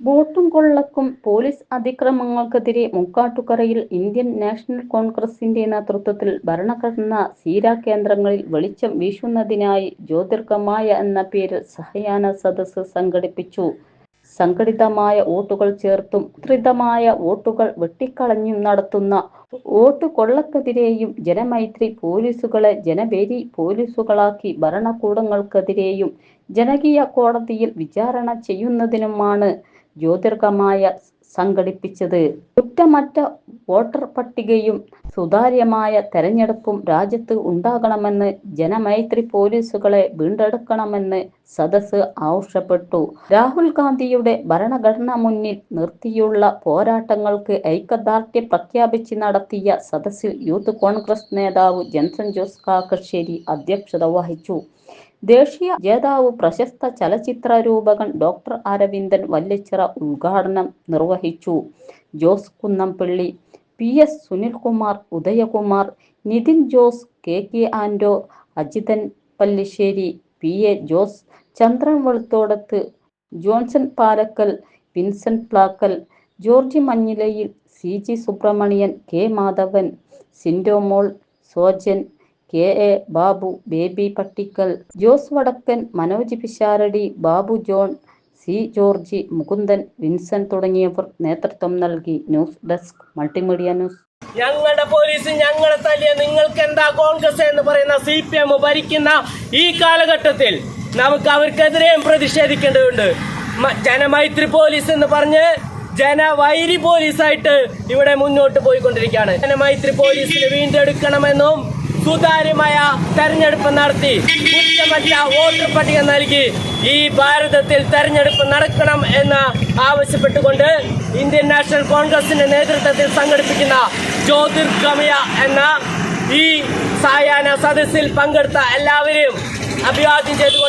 വോട്ടും കൊള്ളക്കും പോലീസ് അതിക്രമങ്ങൾക്കെതിരെ മുക്കാട്ടുകരയിൽ ഇന്ത്യൻ നാഷണൽ കോൺഗ്രസിന്റെ നേതൃത്വത്തിൽ ഭരണഘടനാ സീരാ കേന്ദ്രങ്ങളിൽ വെളിച്ചം വീശുന്നതിനായി ജ്യോതിർഗമായ എന്ന പേരിൽ സഹയാന സദസ്സ് സംഘടിപ്പിച്ചു. സംഘടിതമായ വോട്ടുകൾ ചേർത്തും ത്രിതമായ വോട്ടുകൾ വെട്ടിക്കളഞ്ഞും നടത്തുന്ന വോട്ട് കൊള്ളക്കെതിരെയും ജനമൈത്രി പോലീസുകളെ ജനവേദി പോലീസുകളാക്കി ഭരണകൂടങ്ങൾക്കെതിരെയും ജനകീയ കോടതിയിൽ വിചാരണ ചെയ്യുന്നതിനുമാണ് ജ്യോതിർഗമായ സംഘടിപ്പിച്ചത്. കുറ്റമറ്റ വോട്ടർ പട്ടികയും സുതാര്യമായ തെരഞ്ഞെടുപ്പും രാജ്യത്ത് ഉണ്ടാകണമെന്ന് ജനമൈത്രി പോലീസുകളെ വീണ്ടെടുക്കണമെന്ന് സദസ് ആവശ്യപ്പെട്ടു. രാഹുൽ ഗാന്ധിയുടെ ഭരണഘടന മുന്നിൽ നിർത്തിയുള്ള പോരാട്ടങ്ങൾക്ക് ഐക്യദാർഢ്യം പ്രഖ്യാപിച്ച് നടത്തിയ സദസ്സിൽ യൂത്ത് കോൺഗ്രസ് നേതാവ് ജൻസൺ ജോസ് കാക്കശ്ശേരി അധ്യക്ഷത വഹിച്ചു. ദേശീയ ജേതാവ് പ്രശസ്ത ചലച്ചിത്ര രൂപകൻ ഡോക്ടർ അരവിന്ദൻ വല്ലച്ചിറ ഉദ്ഘാടനം നിർവഹിച്ചു. Jose Kunnampally P S Sunilkumar Udayakumar Nithin Jose K K Ando Ajithan Pallissery P A Jose Chandran Veluthodathu Johnson Palakkal Vincent Plakkal George Manjilayil C G Subramanian K Madhavan Sindhomol Sojan K. A. Babu Baby Pattikkal Jose Vadakkan Manoj Pisharody Babu John C. George Mukundan Vinson തുടങ്ങിയവർ നേതൃത്വം നൽകി. News desk multimedia news. ഞങ്ങളുടെ police ഞങ്ങളെ തല്ലിയ നിങ്ങൾക്ക് എന്താ കോൺഗ്രസ് എന്ന് പറയുന്ന സി പി എം ഭരിക്കുന്ന ഈ കാലഘട്ടത്തിൽ നമുക്ക് അവർക്കെതിരെയും പ്രതിഷേധിക്കേണ്ടതുണ്ട്. ജനമൈത്രി പോലീസ് എന്ന് പറഞ്ഞ് ജനവൈരി പോലീസായിട്ട് ഇവിടെ മുന്നോട്ട് പോയിക്കൊണ്ടിരിക്കുകയാണ്. ജനമൈത്രി പോലീസിനെ വീണ്ടെടുക്കണമെന്നും സുതാര്യമായ തെരഞ്ഞെടുപ്പ് നടത്തി കുറ്റമറ്റ വോട്ടർ പട്ടിക നൽകി ഈ ഭാരതത്തിൽ തെരഞ്ഞെടുപ്പ് നടക്കണം എന്ന് ആവശ്യപ്പെട്ടുകൊണ്ട് ഇന്ത്യൻ നാഷണൽ കോൺഗ്രസിന്റെ നേതൃത്വത്തിൽ സംഘടിപ്പിക്കുന്ന ജ്യോതിർഗമയ എന്ന ഈ സായാഹ്ന സദസ്സിൽ പങ്കെടുത്ത എല്ലാവരെയും അഭിവാദ്യം ചെയ്തുകൊണ്ട്